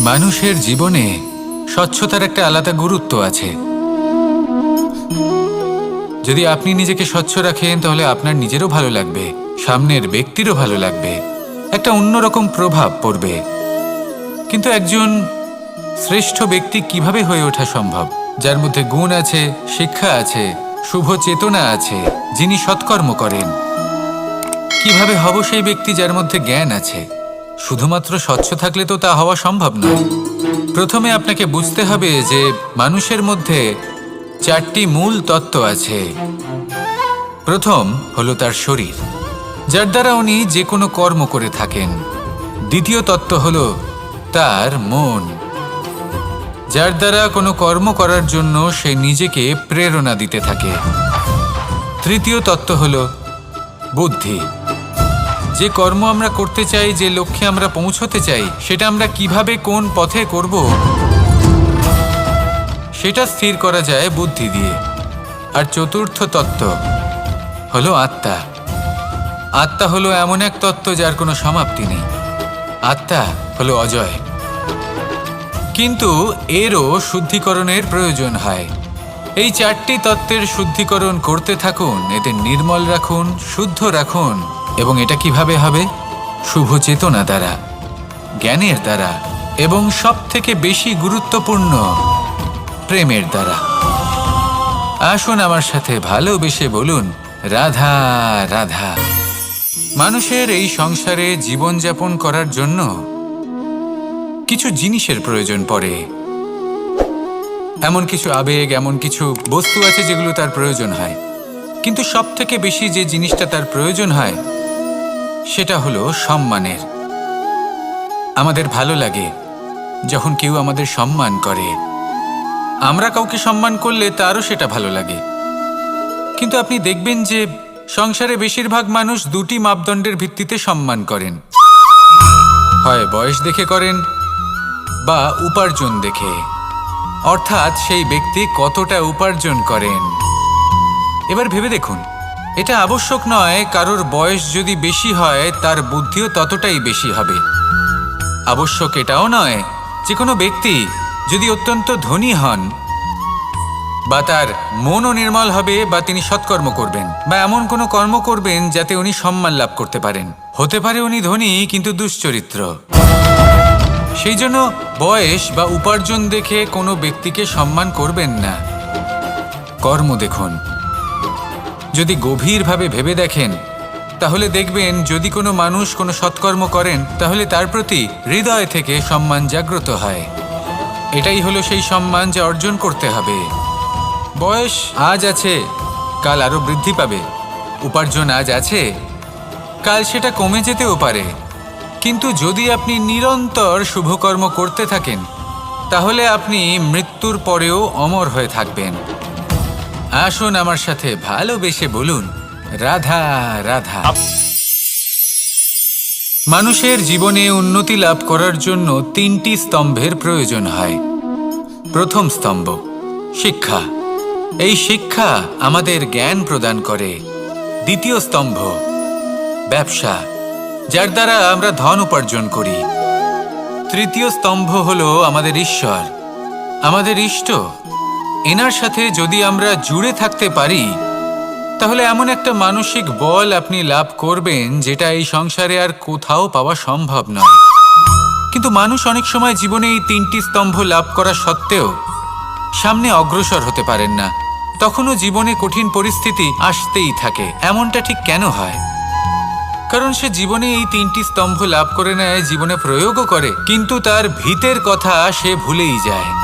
মানুষের জীবনে স্বচ্ছতার একটা আলাদা গুরুত্ব আছে। যদি আপনি নিজেকে স্বচ্ছ রাখেন, তাহলে আপনার নিজেরও ভালো লাগবে, সামনের ব্যক্তিরও ভালো লাগবে, একটা অন্যরকম প্রভাব পড়বে। কিন্তু একজন শ্রেষ্ঠ ব্যক্তি কীভাবে হয়ে ওঠা সম্ভব? যার মধ্যে গুণ আছে, শিক্ষা আছে, শুভ চেতনা আছে, যিনি সৎকর্ম করেন, কীভাবে হব সেই ব্যক্তি যার মধ্যে জ্ঞান আছে? শুধুমাত্র স্বচ্ছ থাকলে তো তা হওয়া সম্ভব নয় প্রথমে আপনাকে বুঝতে হবে যে মানুষের মধ্যে চারটি মূল তত্ত্ব আছে। প্রথম হলো তার শরীর, যার দ্বারা উনি যে কোনো কর্ম করে থাকেন। দ্বিতীয় তত্ত্ব হল তার মন, যার দ্বারা কোনো কর্ম করার জন্য সে নিজেকে প্রেরণা দিতে থাকে। তৃতীয় তত্ত্ব হল বুদ্ধি যে কর্ম আমরা করতে চাই, যে লক্ষ্যে আমরা পৌঁছতে চাই, সেটা আমরা কীভাবে কোন পথে করব? সেটা স্থির করা যায় বুদ্ধি দিয়ে। আর চতুর্থ তত্ত্ব হলো আত্মা। আত্মা হলো এমন এক তত্ত্ব যার কোনো সমাপ্তি নেই। আত্মা হলো অজয়। কিন্তু এরও শুদ্ধিকরণের প্রয়োজন হয়। এই চারটি তত্ত্বের শুদ্ধিকরণ করতে থাকুন এদের নির্মল রাখুন, শুদ্ধ রাখুন। এবং এটা কীভাবে হবে? শুভ চেতনা দ্বারা, জ্ঞানের দ্বারা, এবং সব থেকে বেশি গুরুত্বপূর্ণ প্রেমের দ্বারা। আসুন আমার সাথে ভালোবেসে বলুন, রাধা রাধা। মানুষের এই সংসারে জীবনযাপন করার জন্য কিছু জিনিসের প্রয়োজন পড়ে। এমন কিছু আবেগ, এমন কিছু বস্তু আছে যেগুলো তার প্রয়োজন হয়। কিন্তু সব থেকে বেশি যে জিনিসটা তার প্রয়োজন হয় সেটা হলো সম্মানের। আমাদের ভালো লাগে যখন কেউ আমাদের সম্মান করে। আমরা কাউকে সম্মান করলে তারও সেটা ভালো লাগে। কিন্তু আপনি দেখবেন যে সংসারে বেশিরভাগ মানুষ দুটি মাপদণ্ডের ভিত্তিতে সম্মান করেন। হয় বয়স দেখে করেন বা উপার্জন দেখে। অর্থাৎ সেই ব্যক্তি কতটা উপার্জন করেন। এবার ভেবে দেখুন এটা আবশ্যক নয়, কারোর বয়স যদি বেশি হয়, তার বুদ্ধিও ততটাই বেশি হবে। আবশ্যক এটাও নয় যে কোনো ব্যক্তি যদি অত্যন্ত ধনী হন, বা তার মনও নির্মল হবে, বা তিনি সৎকর্ম করবেন, বা এমন কোনো কর্ম করবেন যাতে উনি সম্মান লাভ করতে পারেন। হতে পারে উনি ধনী, কিন্তু দুশ্চরিত্র। সেই জন্য বয়স বা উপার্জন দেখে কোনো ব্যক্তিকে সম্মান করবেন না। কর্ম দেখুন। যদি গভীরভাবে ভেবে দেখেন, তাহলে দেখবেন যদি কোনো মানুষ কোনো সৎকর্ম করেন, তাহলে তার প্রতি হৃদয় থেকে সম্মান জাগ্রত হয়। এটাই হলো সেই সম্মান যা অর্জন করতে হবে। বয়স আজ আছে, কাল আরও বৃদ্ধি পাবে। উপার্জন আজ আছে, কাল সেটা কমে যেতেও পারে। কিন্তু যদি আপনি নিরন্তর শুভকর্ম করতে থাকেন, তাহলে আপনি মৃত্যুর পরেও অমর হয়ে থাকবেন। আসুন আমার সাথে ভালোবেসে বলুন, রাধা রাধা। মানুষের জীবনে উন্নতি লাভ করার জন্য তিনটি স্তম্ভের প্রয়োজন হয়। প্রথম স্তম্ভ, শিক্ষা। এই শিক্ষা আমাদের জ্ঞান প্রদান করে। দ্বিতীয় স্তম্ভ, ব্যবসা, যার দ্বারা আমরা ধন উপার্জন করি। তৃতীয় স্তম্ভ হলো আমাদের ঈশ্বর। আমাদের ইষ্ট এনার সাথে যদি আমরা জুড়ে থাকতে পারি, তাহলে এমন একটা মানসিক বল আপনি লাভ করবেন যেটা এই সংসারে আর কোথাও পাওয়া সম্ভব নয়। কিন্তু মানুষ অনেক সময় জীবনে এই তিনটি স্তম্ভ লাভ করা সত্ত্বেও সামনে অগ্রসর হতে পারেন না। তখনও জীবনে কঠিন পরিস্থিতি আসতেই থাকে। এমনটা ঠিক কেন হয়? কারণ সে জীবনে এই তিনটি স্তম্ভ লাভ করে নেয়, জীবনে প্রয়োগও করে, কিন্তু তার ভিতের কথা সে ভুলেই যায়।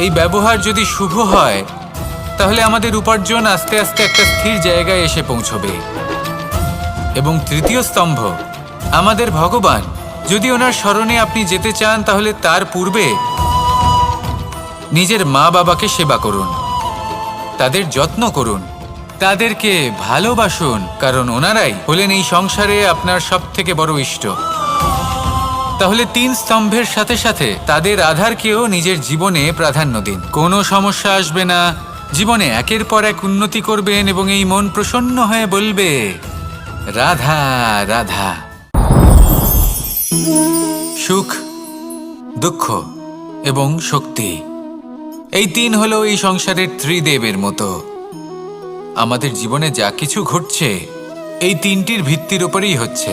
এই ব্যবহার যদি শুভ হয়, তাহলে আমাদের উপার্জন আস্তে আস্তে একটা স্থির জায়গায় এসে পৌঁছবে। এবং তৃতীয় স্তম্ভ, আমাদের ভগবান, যদি ওনার স্মরণে আপনি যেতে চান, তাহলে তার পূর্বে নিজের মা বাবাকে সেবা করুন। তাদের যত্ন করুন। তাদেরকে ভালোবাসুন, কারণ ওনারাই হলেন এই সংসারে আপনার সব থেকে বড় ইষ্ট। তাহলে তিন স্তম্ভের সাথে সাথে তাদের আধারকেও নিজের জীবনে প্রাধান্য দিন। কোনো সমস্যা আসবে না। জীবনে একের পর এক উন্নতি করবেন এবং এই মন প্রসন্ন হয়ে বলবে, রাধা রাধা। সুখ, দুঃখ এবং শক্তি, এই তিন হলো এই সংসারের ত্রিদেবের মতো। আমাদের জীবনে যা কিছু ঘটছে, এই তিনটির ভিত্তির উপরেই হচ্ছে।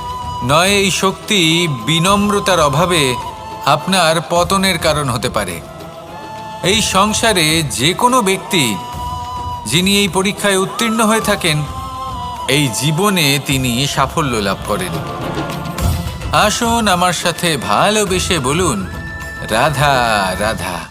নয়, এই শক্তি বিনম্রতার অভাবে আপনার পতনের কারণ হতে পারে। এই সংসারে যে কোনো ব্যক্তি যিনি এই পরীক্ষায় উত্তীর্ণ হয়ে থাকেন, এই জীবনে তিনি সাফল্য লাভ করেন। আসুন আমার সাথে ভালোবেসে বলুন, রাধা রাধা।